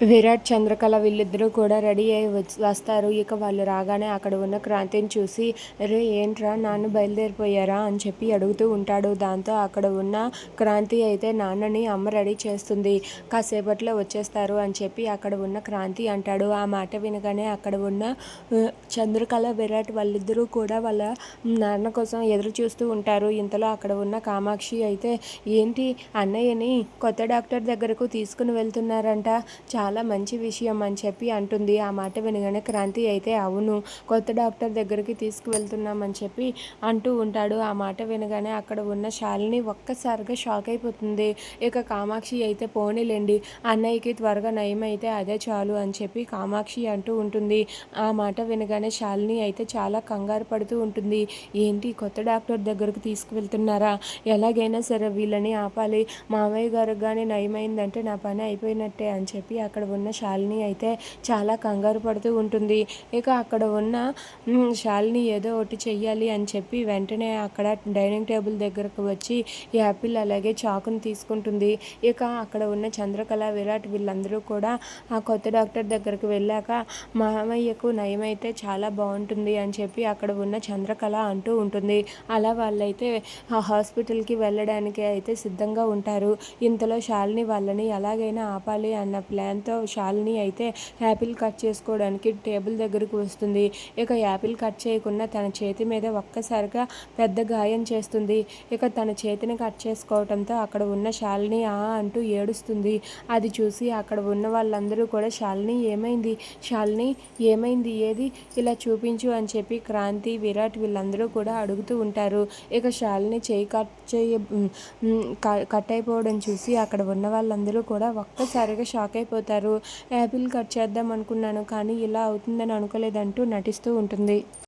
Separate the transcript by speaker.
Speaker 1: విరాట్ చంద్రకళ వీళ్ళిద్దరూ కూడా రెడీ అయి వస్తారు. ఇక వాళ్ళు రాగానే అక్కడ ఉన్న క్రాంతిని చూసి రే ఏంట్రా? నాన్న బయలుదేరిపోయారా? అని చెప్పి అడుగుతూ ఉంటాడు. దాంతో అక్కడ ఉన్న క్రాంతి అయితే నాన్నని అమ్మ రెడీ చేస్తుంది. కాసేపట్లో వచ్చేస్తారు అని చెప్పి అక్కడ ఉన్న క్రాంతి అంటాడు. ఆ మాట వినగానే అక్కడ ఉన్న చంద్రకళ విరాట్ వాళ్ళిద్దరూ కూడా వాళ్ళ నాన్న కోసం ఎదురు చూస్తూ ఉంటారు. ఇంతలో అక్కడ ఉన్న కామాక్షి అయితే ఏంటి అన్నయ్యని కొత్త డాక్టర్ దగ్గరకు తీసుకుని వెళ్తున్నారంట. చాలా మంచి విషయం అని చెప్పి అంటుంది. ఆ మాట వినగానే క్రాంతి అయితే అవును కొత్త డాక్టర్ దగ్గరికి తీసుకువెళ్తున్నామని చెప్పి అంటూ ఉంటాడు. ఆ మాట వినగానే అక్కడ ఉన్న శాలిని ఒక్కసారిగా షాక్ అయిపోతుంది. ఇక కామాక్షి అయితే పోనీలేండి అన్నయ్యకి త్వరగా నయం అయితే అదే చాలు అని చెప్పి కామాక్షి అంటూ ఉంటుంది. ఆ మాట వినగానే శాలిని అయితే చాలా కంగారు పడుతూ ఉంటుంది. ఏంటి కొత్త డాక్టర్ దగ్గరకు తీసుకువెళ్తున్నారా? ఎలాగైనా సరే వీళ్ళని ఆపాలి. మామయ్య గారికి కానీ నయమైందంటే నా పని అయిపోయినట్టే అని చెప్పి అక్కడ అక్కడ ఉన్న శాలిని అయితే చాలా కంగారు పడుతూ ఉంటుంది. ఇక అక్కడ ఉన్న శాలిని ఏదో ఒకటి చెయ్యాలి అని చెప్పి వెంటనే అక్కడ డైనింగ్ టేబుల్ దగ్గరకు వచ్చి యాపిల్ అలాగే చాకుని తీసుకుంటుంది. ఇక అక్కడ ఉన్న చంద్రకళ విరాట్ వీళ్ళందరూ కూడా ఆ కొత్త డాక్టర్ దగ్గరకు వెళ్ళాక మామయ్యకు నయమైతే చాలా బాగుంటుంది అని చెప్పి అక్కడ ఉన్న చంద్రకళ అంటూ ఉంటుంది. అలా వాళ్ళైతే ఆ హాస్పిటల్కి వెళ్ళడానికి అయితే సిద్ధంగా ఉంటారు. ఇంతలో శాలిని వాళ్ళని ఎలాగైనా ఆపాలి అన్న ప్లాన్తో శాలిని అయితే యాపిల్ కట్ చేసుకోవడానికి టేబుల్ దగ్గరకు వస్తుంది. ఇక యాపిల్ కట్ చేయకుండా తన చేతి మీద ఒక్కసారిగా పెద్ద గాయం చేస్తుంది. ఇక తన చేతిని కట్ చేసుకోవడంతో అక్కడ ఉన్న శాలిని ఆ అంటూ ఏడుస్తుంది. అది చూసి అక్కడ ఉన్న వాళ్ళందరూ కూడా శాలిని ఏమైంది? శాలిని ఏమైంది? ఏది? ఇలా చూపించు అని చెప్పి క్రాంతి విరాట్ వీళ్ళందరూ కూడా అడుగుతూ ఉంటారు. ఇక శాలిని చేయి కట్ చేయ కట్ అయిపోవడం చూసి అక్కడ ఉన్న వాళ్ళందరూ కూడా ఒక్కసారిగా షాక్ అయిపోతారు. యాపిల్ కట్ చేద్దాం అనుకున్నాను కానీ ఇలా అవుతుందని అనుకోలేదంటూ నటిస్తూ ఉంటుంది.